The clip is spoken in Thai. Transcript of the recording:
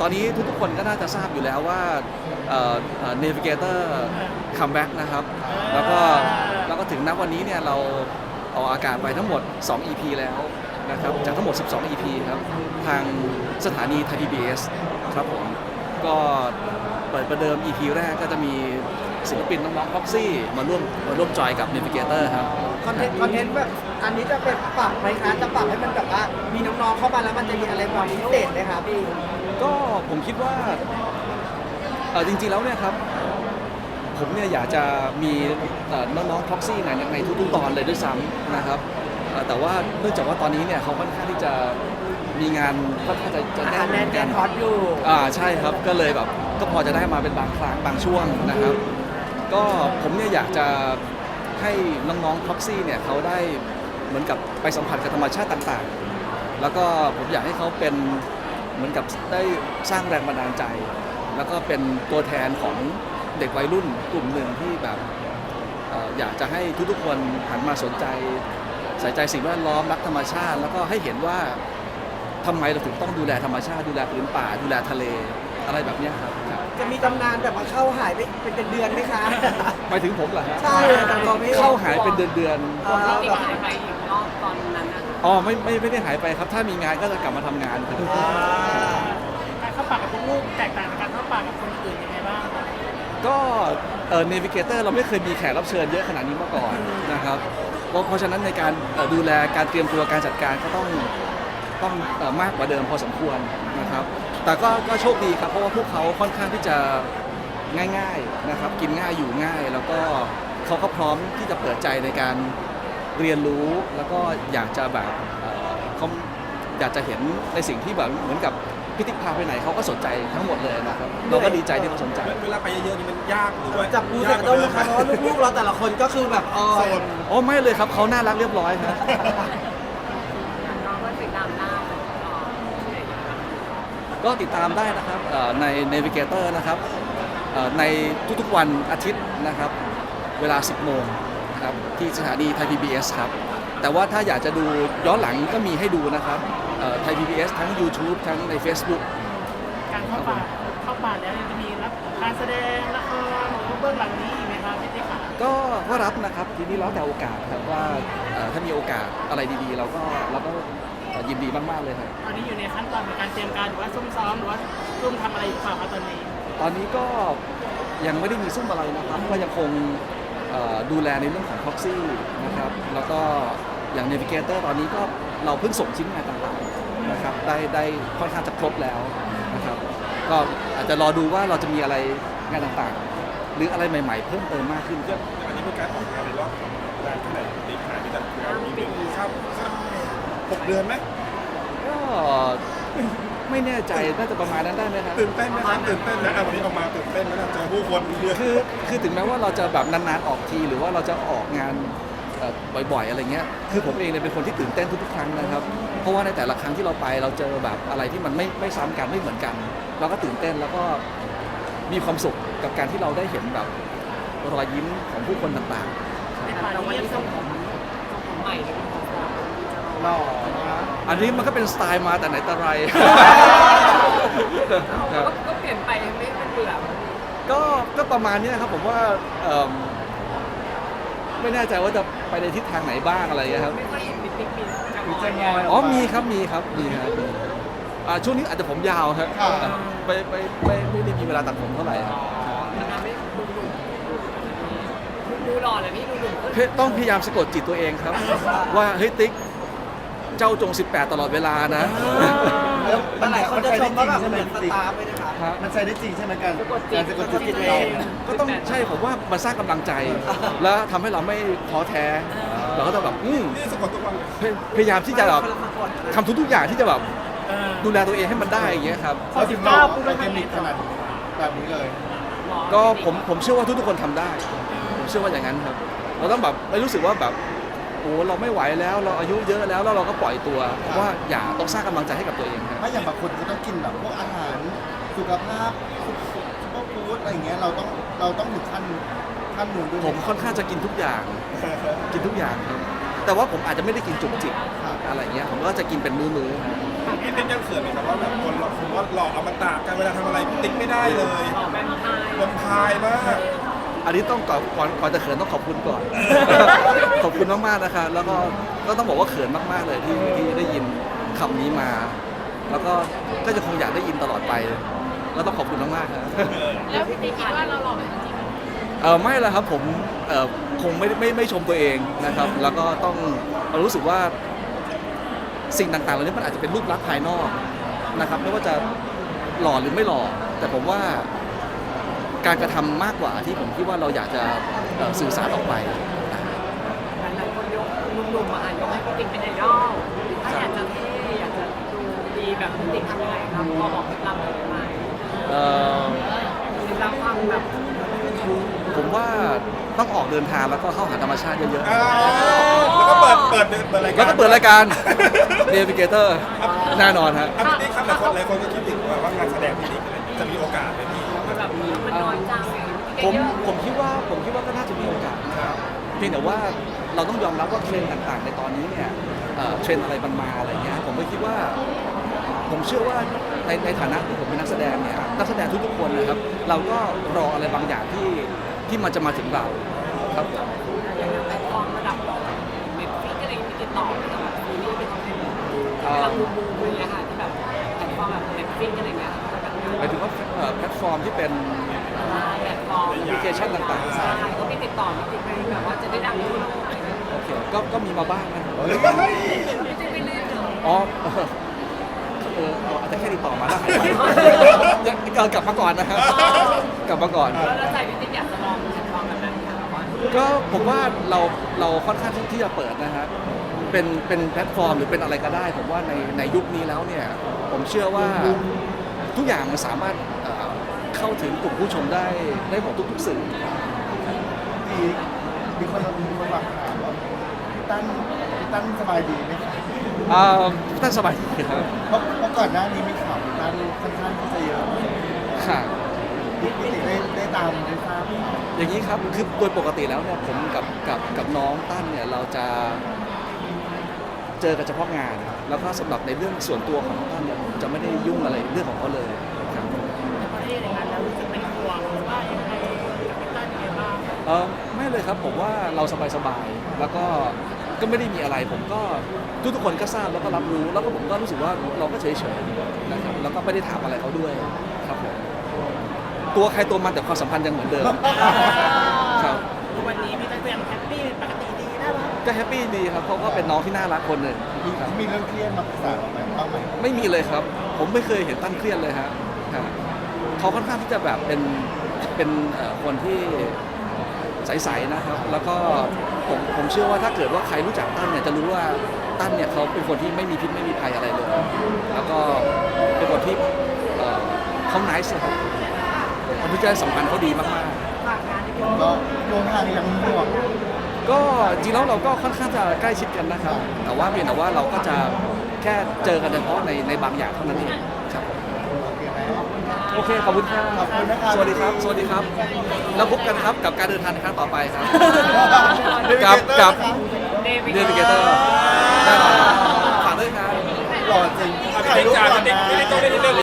ตอนนี้ทุกๆคนก็น่าจะทราบอยู่แล้วว่าเอ่อเอ่อ Navigator comeback นะครับ แล้วก็แล้วก็ถึงนับวันนี้เนี่ยเราออกอากาศไปทั้งหมด 2 EP แล้วนะครับจากทั้งหมด 12 EP ครับ ทางสถานีไทย PBS ครับผมก็เปิดประเดิม EP แรกก็จะมีศิลปินน้องๆ Foxy มาร่วมมาร่วมจอยกับ Navigator ครับคอนเทนต์คอนเทนต์แบบอันนี้จะเป็นปรับไหมคะจะปรับให้มันแบบว่ามีน้องๆเข้ามาแล้วมันจะมีอะไรความพิเศษไหมคะพี่ ก็ผมคิดว่าเอ่อจริงๆแล้วเนี่ยครับ ผมเนี่ยอยากจะมีเอ่อน้องๆท็อกซี่ในในทุกๆตอนเลยด้วยซ้ำนะครับเอ่อแต่ว่าเนื่องจากว่าตอนนี้เนี่ยเขาค่อนข้างที่จะมีงานค่อนข้างจะจะอ่าแน่นแนนแนกันนฮอตอยู่ อ่าใช่ครับก็เลยแบบก็พอจะได้มาเป็นบางครั้งบางช่วงนะครับ ก็ผมเนี่ยอยากจะให้น้องๆท็อกซี่เนี่ยเขาได้เหมือนกับไปสัมผัสกับธรรมชาติต่างๆ แล้วก็ผมอยากให้เขาเป็น เหมือนกับได้สร้างแรงบันดาลใจ แล้วก็เป็นตัวแทนของเด็กวัยรุ่นกลุ่มหนึ่งที่แบบเอ่ออยากจะให้ทุกๆคนหันมาสนใจใส่ใจสิ่งแวดล้อมรักธรรมชาติ แล้วก็ให้เห็นว่าทำไมเราถึงต้องดูแลธรรมชาติดูแลพื้นป่า ดูแลทะเลอะไรแบบเนี้ยครับครับ จะมีตำนานแบบว่าเข้าหายไปเป็นเดือนๆไหมคะหมายถึงผมเหรอฮะใช่แต่ตัวพี่เข้าหายเป็นเดือนเอ่อที่แบบหายไป อีกรอบตอนนั้นนะๆอ๋อไม่ไม่ไม่ได้หายไปครับ ถ้ามีงานก็จะกลับมาทำงานครับอ่าการเข้าป่ากับพวกลูกแตกต่างจากการเข้าป่ากับคนอื่นยังไงบ้างครับก็เอ่อ Navigator เราไม่เคยมีแขกรับเชิญเยอะขนาดนี้มาก่อนนะครับเพราะเพราะฉะนั้นในการเอ่อดูแลการเตรียมตัวการจัดการก็ต้องต้องเอ่อมากกว่าเดิมพอสมควรนะครับ แต่ก็ก็โชคดีครับเพราะว่าพวกเขาค่อนข้างที่จะง่ายๆนะครับกินง่ายอยู่ง่าย แล้วก็เขาก็พร้อมที่จะเปิดใจในการ เรียนรู้แล้วก็อยากจะแบบเอ่อเขาอยากจะเห็นในสิ่งที่แบบเหมือนกับพิธิกพาไปไหนเขาก็สนใจทั้งหมดเลยนะครับเราก็ดีใจที่เขาสนใจเวลาไปเยอะๆนี่มันยากหรือว่าจับดูจากต้นนะคะเพราะว่าลูกๆเราแต่ละคนก็คือแบบเออโซนโอ้ไม่เลยครับเขาน่ารักเรียบร้อยครับน้องก็ติดตามหน้าต่อที่ไหนอยู่บ้างก็ติดตามได้นะครับเอ่อใน Navigator นะครับเอ่อในทุกๆวันอาทิตย์นะครับ เวลา 10 โมงนะครับ ที่สถานีไทย PBS ครับ แต่ว่าถ้าอยากจะดูย้อนหลังก็มีให้ดูนะครับไทย PBS ทั้ง YouTube ทั้งใน Facebook การเข้าป่าเข้าป่าแล้วยังจะมีรับการแสดงละครหรือว่าเบื้องหลังนี้อีกไหมครับพี่ติ๊กขาก็ก็รับนะครับทีนี้แล้วแต่โอกาสครับว่าเอ่อถ้ามีโอกาสอะไรดีๆ เราก็เราก็เอ่อยินดีมากๆเลยครับตอนนี้อยู่ในขั้นตอนของการเตรียมการหรือว่าซุ่มซ้อมหรือว่าซุ่มทำอะไรอยู่เปล่าครับตอนนี้ ตอนนี้ก็ยังไม่ได้มีซุ่มอะไรนะครับ ก็ยังคงเอ่อ ดูแลในเรื่องของ proxy นะครับ แล้วก็อย่าง Navigator ตอนนี้ก็เราเพิ่งส่งชิ้นงานต่างๆนะครับ ได้ได้ค่อนข้างจะครบแล้วนะครับ ก็อาจจะรอดูว่าเราจะมีอะไรงานต่างๆ หรืออะไรใหม่ๆ เพิ่มเติมมากขึ้นเรื่องอันนี้เป็นการออกงานในรอบนานเท่าไหร่ตีขายไปแต่งานมีเป็นข้ามหกเดือนไหมก็ไม่แน่ใจน่าจะประมาณนั้นได้ไหมครับตื่นเต้นไหมครับตื่นเต้นนะอะวันนี้ออกมาตื่น เต้นไหมนะเจอผู้คนเยอะคือคือถึงแม้ว่าเราจะแบบนานๆออกทีหรือว่าเราจะออกงานเอ่อบ่อยๆอะไรเงี้ย คือผมเองเนี่ยเป็นคนที่ตื่นเต้นทุกๆครั้งนะครับ เพราะว่าในแต่ละครั้งที่เราไปเราเจอแบบอะไรที่มันไม่ไม่ซ้ำกันไม่เหมือนกัน เราก็ตื่นเต้นแล้วก็มีความสุขกับการที่เราได้เห็นแบบรอยยิ้มของผู้คนต่างในป่าแต่วันนี้นี้ส่งผมส่งผมใหม่เลยเป็นของผมหล่อๆอันนี้มันก็เป็นสไตล์มาแต่ไหนแต่ไร ครับ ก็ก็เปลี่ยนไปไม่เป็นเบื่อ ก็ก็ประมาณเนี้ยครับผมว่าเอิ่มไม่แน่ใจว่าจะไปในทิศทางไหนบ้างอะไรเงี้ยครับ ไม่ค่อยเห็นปิ๊กปิ๊กมีจะมีมใจออยอ๋อมีครับ มีครับ มีครับมีอ่าช่วงนี้อาจจะผมยาวครับไปไปไปไม่ได้มีเวลาตัดผมเท่าไหร่ครับทำให้ดูหนุ่มดูหล่อเลยพี่ดูหนุ่มขึ้นเพต้องพยายามสะกดจิตตัวเองครับ ว่าเฮ้ยติ๊ก เจ้าจง 18 ตลอดเวลานะ แล้วหลายคนจะชมว่าแบบเหมือนสตาร์ฟเลยนะคะ ฮะ มันใช้ได้จริงใช่ไหมกันการสะกดจิตตัวเอง ก็ต้องใช่ผมว่ามันสร้างกำลังใจ แล้วทำให้เราไม่ท้อแท้ เราก็ต้องแบบอืมนี่สะกดทุกวันพยพยายามที่จะแบบคนละสะกดทำทุกๆอย่างที่จะแบบเออดูแลตัวเองให้มันได้อย่างเงี้ยครับเขาถึงเราออร์แกนิกขนาดนี้แบบนี้เลย ก็ผมผมเชื่อว่าทุกๆคนทำได้ ผมเชื่อว่าอย่างนั้นครับ เราต้องแบบไม่รู้สึกว่าแบบโอ้เราไม่ไหวแล้ว เราอายุเยอะแล้วแล้วเราก็ปล่อยตัวว่าอย่าต้องสร้างกำลังใจให้กับตัวเองครับ ไม่อย่างบางคนเขาต้องกินแบบพวกอาหารสุขภาพซุปซุปเปอร์ฟู้ดอะไรอย่างเงี้ยเราต้องเราต้องถึงขั้นขั้นนู้นด้วยไหผมค่อนข้างจะกินทุกอย่าง กินทุกอย่างครับ แต่ว่าผมอาจจะไม่ได้กินจุกจิกอะไรเงี้ยผมก็จะกินเป็นมื้อๆพี่ติ๊กยังเขินไหมครับว่าแบบคนหลอกคนว่าหลอกอมตะกันเวลาทำอะไรพี่ติ๊กไม่ได้เลยหล่อแบนพายลมพายมาก อันนี้ต้องก่อนก่อนก่อนจะเขินต้องขอบคุณก่อน ขอบคุณมากๆนะคะ แล้วก็ก็ต้องบอกว่าเขินมากๆเลยที่ที่ได้ยินคำนี้มา แล้วก็ก็จะคงอยากได้ยินตลอดไป แล้วต้องขอบคุณมากๆครับแล้วพี่ติ๊กคิดว่าเราหล่อไหมจริงเออไม่ละครับผมเออคงไม่ไม่ไม่ชมตัวเองนะครับ แล้วก็ต้องรู้สึกว่าสิ่งต่างๆเหล่านี้มันอาจจะเป็นรูปลักษณ์ภายนอกนะครับ ไม่ว่าจะหล่อหรือไม่หล่อแต่ผมว่า การกระทำมากกว่าที่ผมคิดว่าเราอยากจะเอ่อสื่อสารออกไปนะหลายๆคนยกหนุ่มๆมาอ่านยกให้พี่ติ๊กเป็นไอดอลถ้าอยากจะเท่อยากจะดูดีแบบพี่ติ๊กทำยังไงครับพอบอกเคล็ดลับหน่อยได้ไหมเอ่อเคล็ดลับความแบบผมว่าต้องออกเดินทางแล้วก็เข้าหาธรรมชาติเยอะอ่าแล้วก็เปิดเปิดเปิดรายๆการ แล้วก็เปิดรายการ Navigator แน่นอนฮะอะพี่ติ๊กครับหลายคนหลายคนก็คิดถึงว่าว่างานแสดงพี่ติ๊ก จะมีโอกาสไหมพี่มันแบบมันน้อยจังเลยผมผมคิดว่าผมคิดว่าก็น่าจะมีโอกาสนะครับเพียงแต่ว่าเราต้องยอมรับว่าเทรนด์ต่างๆ ในตอนนี้เนี่ยเอ่อเทรนด์อะไรมันมาอะไรเงี้ยผมก็คิดว่า ผมเชื่อว่าในในฐานะที่ผมเป็นนักแสดงเนี่ยนักแสดงทุกๆคนนะครับ เราก็รออะไรบางอย่างที่ที่มันจะมาถึงเราครับอย่างแพลตฟอร์มระดับเน็ตฟิกอะไรที่ติดต่อมาแบบซีรีส์เป็นคอนเทนต์กำลังบูมบูมเลยอะค่ะที่แบบแพลตฟอร์มแบบเน็ตฟิกอะไรเงี้ย หมายถึงว่าเอ่อแพลตฟอร์มที่เป็นแพลตฟอร์มแอปพลิเคชันต่างๆใช่ก็มีติดต่อมีติดไปแบบว่าจะได้ดังทั่วโลกอะไรเงี้ยโอเคก็ก็มีมาบ้างนะไม่ใช่ไม่เล่นเหรออ๋อเออเอาอาจจะแค่ติดต่อมาแล้วหายไปยังเออกลับมาก่อนนะครับกลับมาก่อน แล้วใจพี่ติ๊กอยากจะลองแพลตฟอร์มแบบนั้นค่ะแบบว่าก็ผมว่าเราเราค่อนข้างที่ที่จะเปิดนะฮะเป็นเป็นแพลตฟอร์มหรือเป็นอะไรก็ได้ ผมว่าในในยุคนี้แล้วเนี่ย ผมเชื่อว่า ทุกอย่างมันสามารถเอ่อเข้าถึงกลุ่มผู้ชมได้ได้หมดทุกๆสื่อมีมีคนมีคนฝากถามว่าพี่ตั้นพี่ตั้นสบายดีไหมครับอ่าท่านสบายดีครับเพราะเพราะก่อนหน้านี้มีข่าวพี่ตั้นค่อนข้างที่จะเยอะค่ะพี่พี่ติ๊กได้ได้ตามได้ทราบข่าวอย่างนี้ครับคือโดยปกติแล้วเนี่ยผมกับกับกับน้องตั้นเนี่ยเราจะ เจอกันเฉพาะงาน แล้วก็สำหรับในเรื่องส่วนตัวของน้องตั้นเนี่ยผมจะไม่ได้ยุ่งอะไรเรื่องของเขาเลยครับแต่พอได้ยินอย่างนั้นแล้วรู้สึกเป็นห่วงหรือว่ายังไงกับพี่ตั้นยังไงบ้างเออไม่เลยครับผมว่าเราสบายๆแล้วก็ก็ไม่ได้มีอะไรผมก็ทุกทุกๆคนก็ทราบแล้วก็รับรู้ แล้วก็ผมก็รู้สึกว่าเราก็เฉยๆนะครับแล้วก็ไม่ได้ถามอะไรเขาด้วยครับผมตัวใครตัวมันแต่ความสัมพันธ์ยังเหมือนเดิมครับวันนี้พี่ตั้นก็ยังแฮปปี้ปกติดีน่ารั กก็แฮปปี้ดีครับเขาก็เป็นน้องที่น่ารักคนหนึ่งมีครับมีเรื่องเครียดมาปรึกษาเราไหมบ้างไหมไม่มีเลยครับ ผมไม่เคยเห็นตั้นเครียดเลยฮะฮะเขาค่อนข้างที่จะแบบเป็นเป็นเอ่อคนที่ใสๆนะครับ แล้วก็ผมผมเชื่อว่าถ้าเกิดว่าใครรู้จักตั้นเนี่ยจะรู้ว่าตั้นเนี่ยเขาเป็นคนที่ไม่มีพิษไม่มีภัยอะไรเลย แล้วก็เป็นคนที่เอ่อเขาไนส์ครับความพิจารณาสัมพันธ์เขาดีมากฝากงานที่พี่ก็โรงทานยังห่วงๆ ก็จริงแล้วเราก็ค่อนข้างจะใกล้ชิดกันนะครับ แต่ว่าเพียงแต่ว่าเราก็จะแค่เจอกันเฉพาะในในบางอย่างเท่านั้นเองครับโอเคไหมโอเคขอบคุณครับขอบคุณนะครับสวัสดีครับ สวัสดีครับ แล้วพบกันครับกับการเดินทางในครั้งต่อไปครับกักับกับเดวิดเดวิเกเตอร์แน่นอนครับฝากด้วยครับหล่อจริงพี่ติ๊กจ๋าพี่ติ๊กพี่ติ๊กต้องได้นิดนึง